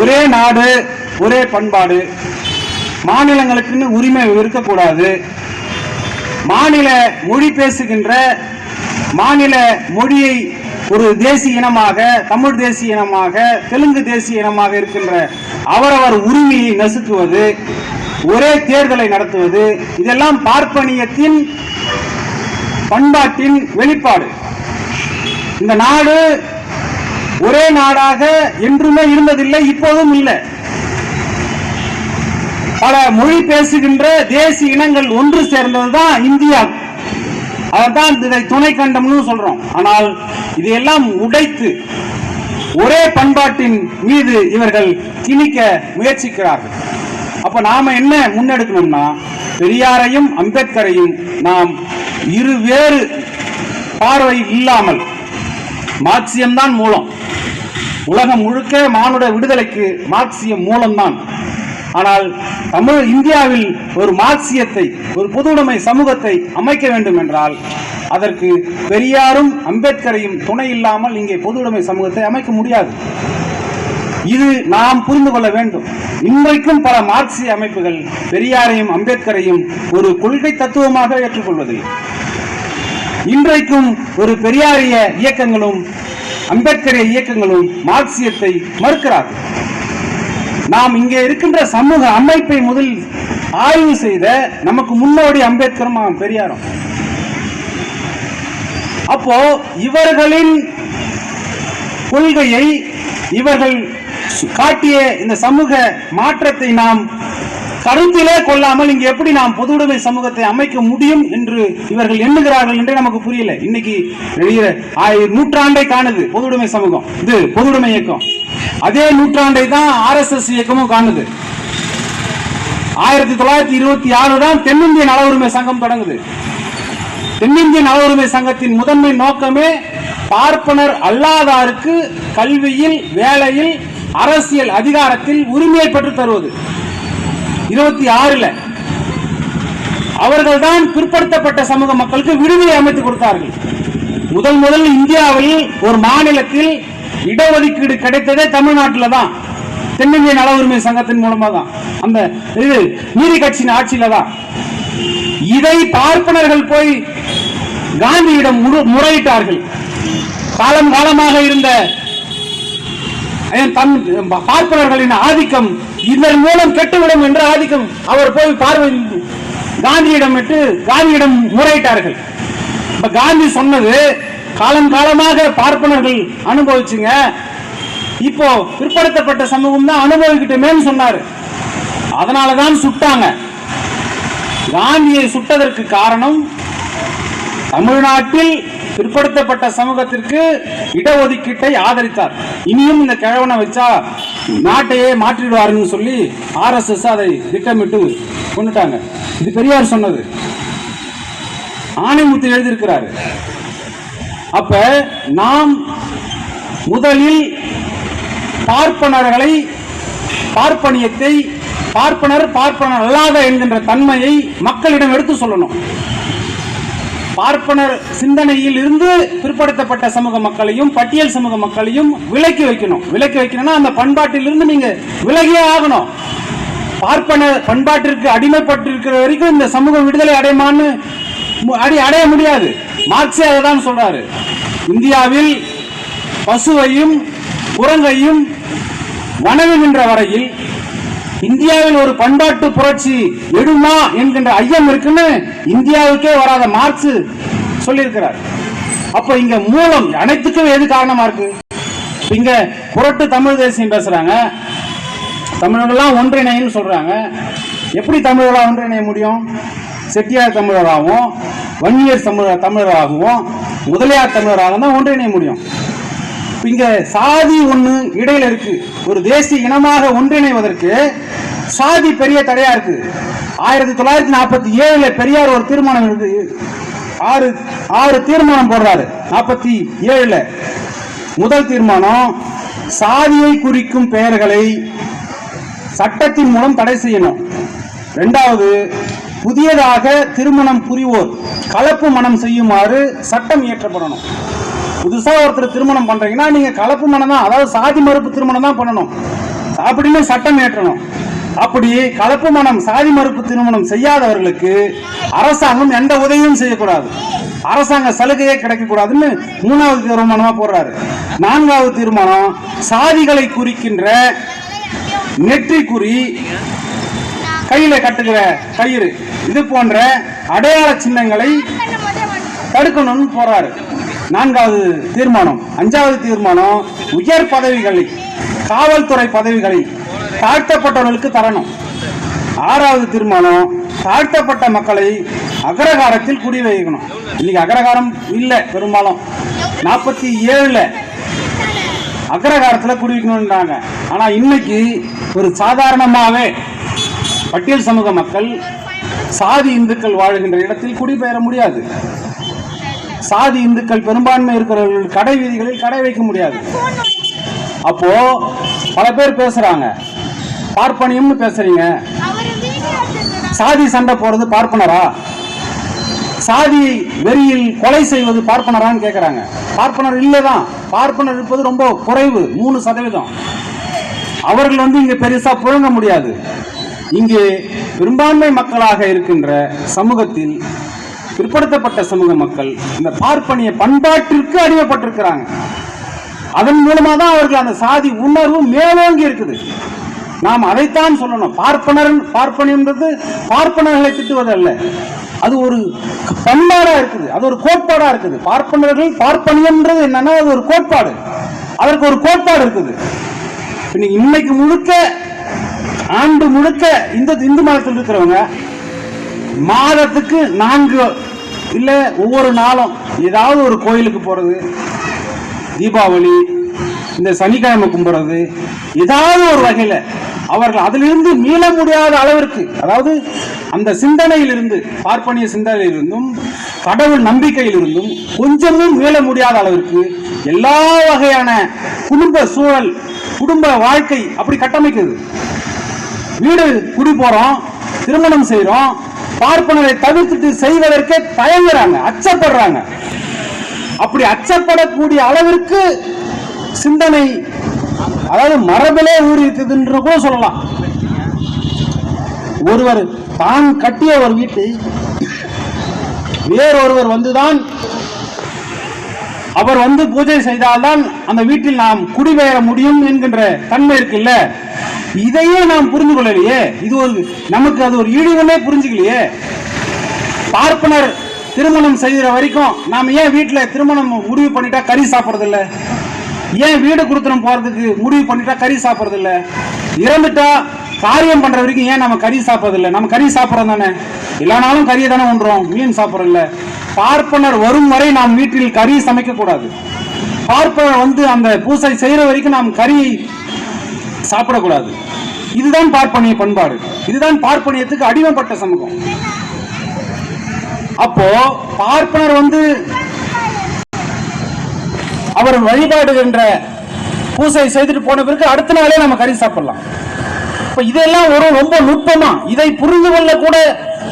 ஒரே நாடு ஒரே பண்பாடு. மாநிலங்களுக்குன்னு உரிமை இருக்கக்கூடாது. மாநில மொழி பேசுகின்ற மாநில மொழியை ஒரு தேசிய இனமாக தமிழ் தேசிய இனமாக தெலுங்கு தேசிய இனமாக இருக்கின்ற அவரவர் உரிமையை நசுக்குவது ஒரே தேர்தலை நடத்துவது இதெல்லாம் பார்ப்பனியத்தின் பண்பாட்டின் வெளிப்பாடு. இந்த நாடு ஒரே நாடாக என்றுமே இருந்ததில்லை இப்போதும் இல்லை. பல மொழி பேசுகின்ற தேசிய இனங்கள் ஒன்று சேர்ந்ததுதான் இந்தியா. அதான் இதை துணை கண்டம்னு சொல்றோம். ஆனால் இதையெல்லாம் உடைத்து ஒரே பண்பாட்டின் மீது இவர்கள் திணிக்க முயற்சிக்கிறார்கள். அப்ப நாம என்ன முன்னெடுக்கணும்னா பெரியாரையும் அம்பேத்கரையும் நாம் இருவேறு பார்வை இல்லாமல் மார்க்சியம் தான் மூலம். உலகம் முழுக்க மானுட விடுதலைக்கு மார்க்சியம் மூலம்தான். ஆனால் தமிழ் இந்தியாவில் ஒரு மார்க்சியத்தை ஒரு பொதுவுடைமை சமூகத்தை அமைக்க வேண்டும் என்றால் அதற்கு பெரியாரும் அம்பேத்கரையும் துணை இல்லாமல் இங்கே பொதுவுடைமை சமூகத்தை அமைக்க முடியாது. இது நாம் புரிந்து கொள்ள வேண்டும். இன்றைக்கும் பல மார்க்சிய அமைப்புகள் பெரியாரையும் அம்பேத்கரையும் ஒரு கொள்கை தத்துவமாக ஏற்றுக்கொள்வதில்லை. இன்றைக்கும் ஒரு பெரியாரிய இயக்கங்களும் அம்பேத்கரிய இயக்கங்களும் மார்க்சியத்தை மறுக்கிறார்கள். நாம் இங்கே இருக்கின்ற சமூக அமைப்பை முதல் ஆய்வு செய்த நமக்கு முன்னோடி அம்பேத்கரும் பெரியாரும். அப்போ இவர்களின் கொள்கையை இவர்கள் காட்டிய இந்த சமூக மாற்றத்தை நாம் கருத்திலே கொள்ளாமல் இங்கு எப்படி நாம் பொதுவுடைமை சமூகத்தை அமைக்க முடியும் என்று இவர்கள் எண்ணுகிறார்கள் என்றே நமக்கு புரியல. இன்னைக்கு நூற்றாண்டை காணுது பொதுவுடைமை சமூகம். இது பொதுவுடைமை இயக்கம். அதே நூற்றாண்டை தான் ஆர்எஸ்எஸ் இயக்கமும் காணுது. ஆயிரத்தி தொள்ளாயிரத்தி இருபத்தி ஆறு தான் தென்னிந்திய நல உரிமை சங்கம் தொடங்குது. தென்னிந்திய நல உரிமை சங்கத்தின் முதன்மை நோக்கமே பார்ப்பனர் அல்லாதாருக்கு கல்வியில் வேலையில் அரசியல் அதிகாரத்தில் உரிமையை பெற்று தருவது. இருபத்தி ஆறுல அவர்கள்தான் பிற்படுத்தப்பட்ட சமூக மக்களுக்கு விடுதலை அமைத்து கொடுத்தார்கள். முதல் முதல் இந்தியாவில் ஒரு மாநிலத்தில் இடஒதுக்கீடு கிடைத்ததே தமிழ்நாட்டில் தான். தென்னிந்திய நல உரிமை சங்கத்தின் மூலமா தான். அந்த இது நீதி கட்சியின் ஆட்சியில தான். இதை பார்ப்பனர்கள் போய் காந்தியிடம் முறையிட்டார்கள். காலம் காலமாக இருந்த தன் பார்ப்பனர்களின் ஆதிக்கம் இதன் மூலம் கெட்டுவிடும் என்ற ஆதிக்கம் அவர் போய் பார்வை காந்தியிடம் விட்டு காந்தியிடம் முறையிட்டார்கள். இப்ப காந்தி சொன்னது காலம் காலமாக பார்ப்பனர்கள் அனுபவிச்சுங்க. இப்போ பிற்படுத்தப்பட்ட சமூகம் தான் அனுபவிக்கிட்டோமேன்னு சொன்னாரு. அதனாலதான் சுட்டாங்க. காந்தியை சுட்டதற்கு காரணம் தமிழ்நாட்டில் பிற்படுத்தப்பட்ட சமூகத்திற்கு இடஒதுக்கீட்டை ஆதரித்தார். இனியும் இந்த கிழவனை வச்சா நாட்டையே மாற்றிடுவாருன்னு சொல்லி ஆர்எஸ்எஸ் அதை திட்டமிட்டு கொண்டுட்டாங்க. இது பெரியார் சொன்னது. ஆணைமுத்து எழுதியிருக்கிறாரு. அப்ப நாம் முதலில் பார்ப்பனர்களை பார்ப்பனியத்தை பார்ப்பனர் பார்ப்பனர் அல்லாத என்கின்ற தன்மையை மக்களிடம் எடுத்து சொல்லணும். பார்ப்பனர் சிந்தனையில் இருந்து பிற்படுத்தப்பட்ட சமூக மக்களையும் பட்டியல் சமூக மக்களையும் விலக்கி வைக்கணும். விலக்கி வைக்கணும்னா அந்த பண்பாட்டிலிருந்து நீங்க விலகியே ஆகணும். பார்ப்பன பண்பாட்டிற்கு அடிமைப்பட்டு இருக்கிற வரைக்கும் இந்த சமூகம் விடுதலை அடையுமான்னு அடி அடைய முடியாது. மார்க்சே அதை தான் சொல்றாரு. இந்தியாவில் பசுவையும் குரங்கையும் வணங்குகின்ற வரையில் இந்தியாவில் ஒரு பண்பாட்டு புரட்சி எடுமா என்கின்ற ஐயம் இருக்குன்னு இந்தியாவுக்கே வராத மார்க்ஸ் சொல்லியிருக்கிறார். அப்ப இங்க மூலம் அனைத்துக்கும் எது காரணமா இருக்கு? இங்க புரட்டு தமிழ் தேசியம் பேசுறாங்க. தமிழர்கள்லாம் ஒன்றிணைன்னு சொல்றாங்க. எப்படி தமிழர்களாக ஒன்றிணைய முடியும்? செட்டியார் தமிழராகவும் வன்னியர் தமிழர் தமிழராகவும் முதலியார் தமிழராக தான் ஒன்றிணைய முடியும். இங்க சாதி ஒண்ணு இடையில இருக்கு. ஒரு தேசிய இனமாக ஒன்றிணைவதற்கு சாதி பெரிய தடையா இருக்கு. ஆயிரத்தி தொள்ளாயிரத்தி நாற்பத்தி ஏழுல பெரியார் ஒரு தீர்மானம் இருக்கு ஆறு ஆறு தீர்மானம் போடுறாரு. நாற்பத்தி ஏழுல. முதல் தீர்மானம் சாதியை குறிக்கும் பெயர்களை சட்டத்தின் மூலம் தடை செய்யணும். ரெண்டாவது புதியதாக திருமணம் புரிவோர் கலப்பு மனம் செய்யுமாறு சட்டம் இயற்றப்படணும். புதுசா ஒருத்தர் திருமணம் பண்றீங்கன்னா நீங்க கலப்பு மனம் தான் அதாவது சாதி மறுப்பு திருமணம் தான் பண்ணணும். அப்படின்னு சட்டம் ஏற்றணும். அப்படி கலப்பு மனம் சாதி மறுப்பு திருமணம் செய்யாதவர்களுக்கு அரசாங்கம் எந்த உதவியும் செய்யக்கூடாது. அரசாங்க சலுகையே கிடைக்கக்கூடாதுன்னு மூணாவது தீர்மானமா போடுறாரு. நான்காவது தீர்மானம் சாதிகளை குறிக்கின்ற நெற்றி குறி கையில கட்டுகிற கயிறு. இது போன்ற அடையாள சின்னங்களை தடுக்கணும்னு போறாரு. நான்காவது தீர்மானம். அஞ்சாவது தீர்மானம் உயர் பதவிகளை காவல்துறை பதவிகளை தாழ்த்தப்பட்டவர்களுக்கு தரணும். ஆறாவது தீர்மானம் தாழ்த்தப்பட்ட மக்களை அகரகாரத்தில் குடி வைக்கணும் இன்னைக்கு அக்ரகாரம் இல்லை பெரும்பாலும். நாற்பத்தி ஏழுல அகரகாரத்தில் குடி வைக்கணும்ன்றாங்க ஆனா இன்னைக்கு ஒரு சாதாரணமாவே பட்டியல் சமூக மக்கள் சாதி இந்துக்கள் வாழுகின்ற இடத்தில் குடிபெயர முடியாது. சாதி இந்துக்கள் பெரும்பான்மை இருக்கிறவர்கள் கடை வீதிகளில் கடை வைக்க முடியாது. அப்போ பல பேர் பேசுறாங்க. பார்ப்பனியம்னு பேசுறீங்க. சாதி சண்டை போறது பார்ப்பனரா? சாதி வெறியில் கொலை செய்வது பார்ப்பனரான்னு கேட்குறாங்க பார்ப்பனர் இல்லைதான். பார்ப்பனர் இருப்பது ரொம்ப குறைவு மூணு சதவீதம். அவர்கள் வந்து இங்க பெருசா புழங்க முடியாது. இங்கே பெரும்பான்மை மக்களாக இருக்கின்ற சமூகத்தில் பிற்படுத்தப்பட்ட சமூக மக்கள் இந்த பார்ப்பனிய பண்பாட்டிற்கு அடிமைப்பட்டிருக்கிறாங்க. அதன் மூலமா தான் அவர்கள் அந்த சாதி உணர்வு மேலோங்கி இருக்குது. நாம் அதைத்தான் சொல்லணும். பார்ப்பனர் பார்ப்பனியன்றது பார்ப்பனர்களை திட்டுவது அல்ல அது ஒரு பண்பாடா இருக்குது. அது ஒரு கோட்பாடா இருக்குது. பார்ப்பனர்கள் பார்ப்பனியன்றது என்னன்னா அது ஒரு கோட்பாடு. அதற்கு ஒரு கோட்பாடு இருக்குது. இன்னைக்கு இன்னைக்கு முழுக்க ஆண்டு முழுக்க இந்த இந்து மதத்தில் இருக்கிறவங்க மாதத்துக்கு நான்கு இல்லை ஒவ்வொரு நாளும் ஏதாவது ஒரு கோயிலுக்கு போகிறது தீபாவளி இந்த சனிக்கிழமை கும்பிட்றது ஏதாவது ஒரு வகையில் அவர்கள் அதிலிருந்து மீள முடியாத அளவிற்கு அதாவது அந்த சிந்தனையிலிருந்து பார்ப்பனிய சிந்தனையிலிருந்தும் கடவுள் நம்பிக்கையிலிருந்தும் கொஞ்சமும் மீள முடியாத அளவிற்கு எல்லா வகையான குடும்ப சூழல் குடும்ப வாழ்க்கை அப்படி கட்டமைக்குது வீடு குடி போகிறோம் திருமணம் செய்கிறோம் பார்ப்பனரை தவிர்த்துட்டு செய்வதற்கே தயங்குறாங்க அச்சப்படுறாங்க. அப்படி அச்சப்படக்கூடிய அளவிற்கு சிந்தனை அதாவது மரபிலே ஊறி இருக்குதுன்ற கூட சொல்லலாம். ஒருவர் தான் கட்டிய ஒரு வீட்டை வேறொருவர் வந்துதான் அவர் வந்து பூஜை செய்தால்தான் அந்த வீட்டில் நாம் குடிபெயர முடியும் என்கின்ற தன்மை இருக்குல்ல? இதையே நாம் புரிந்து கொள்ளலையே? இது ஒரு நமக்கு அது ஒரு இழிவுன்னே புரிஞ்சுக்கலையே? பார்ப்பனர் திருமணம் செய்கிற வரைக்கும் நாம் ஏன் வீட்டில் திருமணம் முடிவு பண்ணிட்டா கறி சாப்பிட்றதில்ல? ஏன் வீடு கொடுத்தனம் போகிறதுக்கு முடிவு பண்ணிட்டா கறி சாப்பிட்றது இல்ல இறந்துட்டா காரியம் பண்ணுற வரைக்கும் ஏன் நம்ம கறி சாப்பிட்றதில்ல? நம்ம கறி சாப்பிட்றோம் தானே? எல்லா நாளும் கறியை தானே உண்றோம் மீன் சாப்பிட்றதில்ல. பார்ப்பனர் வரும் வரை நாம் வீட்டில் கறி சமைக்கக்கூடாது. பார்ப்பனர் வந்து அந்த பூசை செய்கிற வரைக்கும் நாம் கறி சாப்பிடக்கூடாது. இதுதான் பார்ப்பனிய பண்பாடு. இதுதான் பார்ப்பனியத்துக்கு அடிமைப்பட்ட சமூகம். அப்போ பார்ப்பனர் வந்து அவர் வழிபாடுகின்ற பூசை செய்துட்டு போன பிறகு அடுத்த நாளே நம்ம கறி சாப்பிடலாம். இப்ப இதெல்லாம் ஒரு ரொம்ப நுட்பமா இதை புரிந்து கொள்ள கூட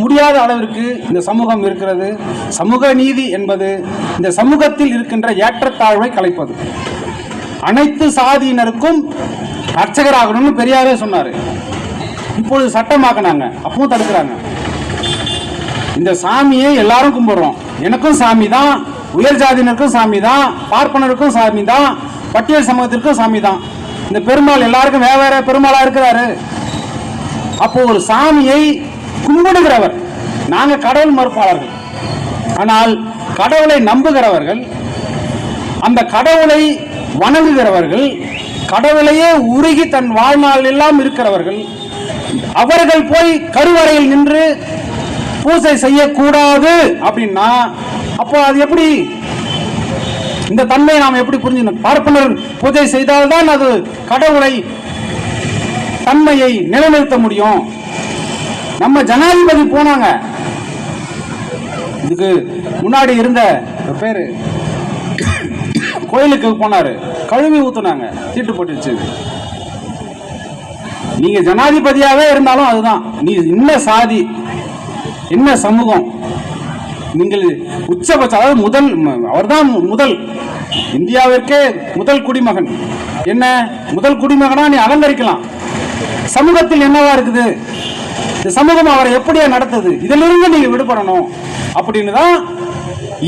முடியாத அளவிற்கு இந்த சமூகம் இருக்கிறது. சமூக நீதி என்பது இந்த சமூகத்தில் இருக்கின்ற ஏற்றத்தாழ்வை கலைப்பது. அனைத்து சாதியினருக்கும் அர்ச்சகராகணும்னு பெரியாரே சொன்னாரு. இப்பொழுது சட்டமாக்குனாங்க அப்பவும் தடுக்கிறாங்க. இந்த சாமியை எல்லாரும் கும்பிடுறோம். எனக்கும் சாமி தான் உயர் ஜாதியினருக்கும் சாமி தான் பார்ப்பனருக்கும் சாமி தான் பட்டியல் சமூகத்திற்கும் சாமி தான் இந்த பெருமாள் எல்லாருக்கும் வேற வேற பெருமாளா இருக்கிறாரு. அப்போ ஒரு சாமியை கும்பிடுகிறவர். நாங்க கடவுள் மறுப்பாளர்கள். ஆனால் கடவுளை நம்புகிறவர்கள் அந்த கடவுளை வணங்குகிறவர்கள் கடவுளையே உருகி தன் வாழ்நாள் எல்லாம் இருக்கிறவர்கள் அவர்கள் போய் கருவறையில் நின்று பூஜை செய்யக்கூடாது அப்படின்னா அப்போ அது எப்படி? இந்த தன்மையை நாம் எப்படி புரிஞ்சுக்கணும் பார்ப்பனர் பூஜை செய்தால்தான் அது கடவுளை தன்மையை நிலைநிறுத்த முடியும். நம்ம ஜனாதிபதி போனாங்க. இதுக்கு முன்னாடி இருந்த ஒரு பேரு கோயிலுக்கு போனாரு. கழுவி ஊத்துனாங்க. தீட்டு போட்டுச்சு நீங்க ஜனாதிபதியாவே இருந்தாலும் அதுதான். நீ என்ன சாதி என்ன சமூகம். நீங்கள் உச்சபட்ச அதாவது முதல் அவர்தான் முதல். இந்தியாவிற்கே முதல் குடிமகன். என்ன? முதல் குடிமகனா நீ அலங்கரிக்கலாம். சமூகத்தில் என்னவா இருக்குது? இந்த சமூகம் அவரை எப்படியா நடத்துது? இதிலிருந்து நீங்க விடுபடணும். அப்படின்னு தான்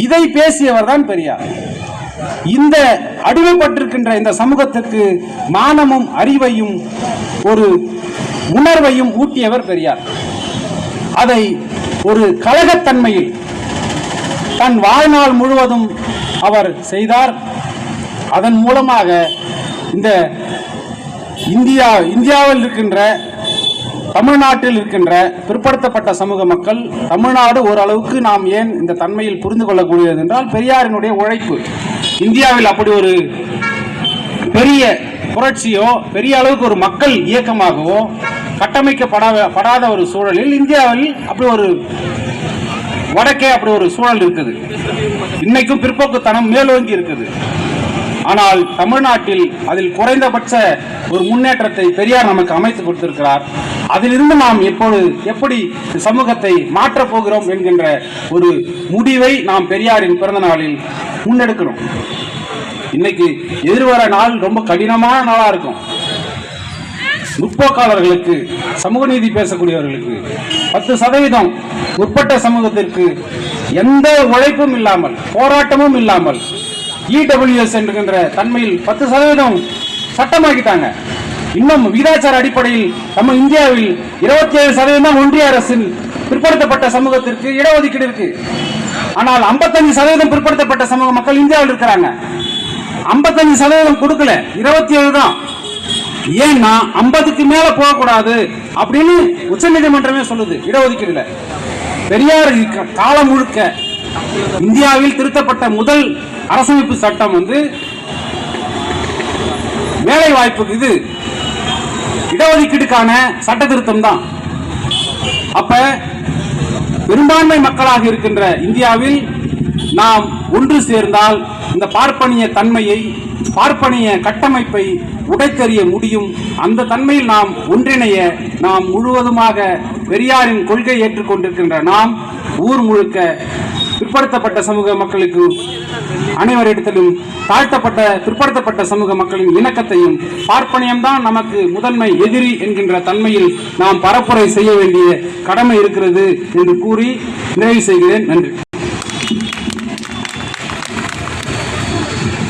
இதை பேசியவர் தான் பெரியார். இந்த அடிமைப்பட்டிருக்கின்ற இந்த சமூகத்திற்கு மானமும் அறிவையும் ஒரு உணர்வையும் ஊட்டியவர் பெரியார். அதை ஒரு கழகத்தன்மையில் தன் வாழ்நாள் முழுவதும் அவர் செய்தார். அதன் மூலமாக இந்த இந்தியா இந்தியாவில் இருக்கின்ற தமிழ்நாட்டில் இருக்கின்ற பிற்படுத்தப்பட்ட சமூக மக்கள் தமிழ்நாடு ஓரளவுக்கு நாம் ஏன் இந்த தன்மையில் புரிந்து கொள்ளக்கூடியது என்றால் பெரியாரினுடைய உழைப்பு. இந்தியாவில் அப்படி ஒரு பெரிய புரட்சியோ பெரிய அளவுக்கு ஒரு மக்கள் இயக்கமாகவோ கட்டமைக்கப்படாத படாத ஒரு சூழலில் இந்தியாவில் அப்படி ஒரு வடக்கே அப்படி ஒரு சூழல் இருக்குது. இன்னைக்கும் பிற்போக்குத்தனம் மேலோங்கி இருக்குது. ஆனால் தமிழ்நாட்டில் அதில் குறைந்தபட்ச ஒரு முன்னேற்றத்தை பெரியார் நமக்கு அமைத்து கொடுத்திருக்கிறார். அதிலிருந்து நாம் எப்பொழுது எப்படி சமூகத்தை மாற்றப் போகிறோம் என்கின்ற ஒரு முடிவை நாம் பெரியாரின் பிறந்த நாளில் முன்னெடுக்கணும். இன்னைக்கு எதிர்வர நாள் ரொம்ப கடினமான நாளா இருக்கும். முற்போக்காளர்களுக்கு சமூக நீதி பேசக்கூடியவர்களுக்கு பத்து சதவீதம் முற்பட்ட சமூகத்திற்கு எந்த உழைப்பும் இல்லாமல் போராட்டமும் இல்லாமல் இடபிள்யூஎஸ் என்கின்ற தன்மையில் பத்து சதவீதம் சட்டமாக்கிட்டாங்க. இன்னும் விகிதாச்சார அடிப்படையில் நம்ம இந்தியாவில் இருபத்தி ஏழு சதவீதம் ஒன்றிய அரசின் பிற்படுத்தப்பட்ட சமூகத்திற்கு இடஒதுக்கீடு இருக்கு. ஆனால் 55% சதவீதம் பிற்படுத்தப்பட்ட சமூக மக்கள் இந்தியாவில் இருக்கிறாங்க. 55% சதவீதம் கொடுக்கல. இருபத்தி ஏழு தான். ஏன்னா ஐம்பதுக்கு மேல போகக்கூடாது அப்படின்னு உச்சநீதிமன்றமே சொல்லுது. இடஒதுக்கீடுல. பெரியார் காலம் முழுக்க இந்தியாவில் திருத்தப்பட்ட முதல் அரசமைப்பு சட்டம் வந்து வேலை வாய்ப்புக்கு இது. இடஒதுக்கீடுக்கான சட்ட திருத்தம் தான். அப்ப பெரும்பான்மை மக்களாக இருக்கின்ற இந்தியாவில் நாம் ஒன்று சேர்ந்தால் இந்த பார்ப்பனிய தன்மையை பார்ப்பனிய கட்டமைப்பை உடைத்தறிய முடியும். அந்த தன்மையில் நாம் ஒன்றிணைய நாம் முழுவதுமாக பெரியாரின் கொள்கை ஏற்றுக்கொண்டிருக்கின்ற நாம் ஊர் முழுக்க பிற்படுத்தப்பட்ட சமூக மக்களுக்கு அனைவரிடத்திலும் தாழ்த்தப்பட்ட பிற்படுத்தப்பட்ட சமூக மக்களின் இணக்கத்தையும் பார்ப்பனியம்தான் நமக்கு முதன்மை எதிரி என்கின்ற தன்மையில் நாம் பரப்புரை செய்ய வேண்டிய கடமை இருக்கிறது என்று கூறி நிறைவு செய்கிறேன். நன்றி.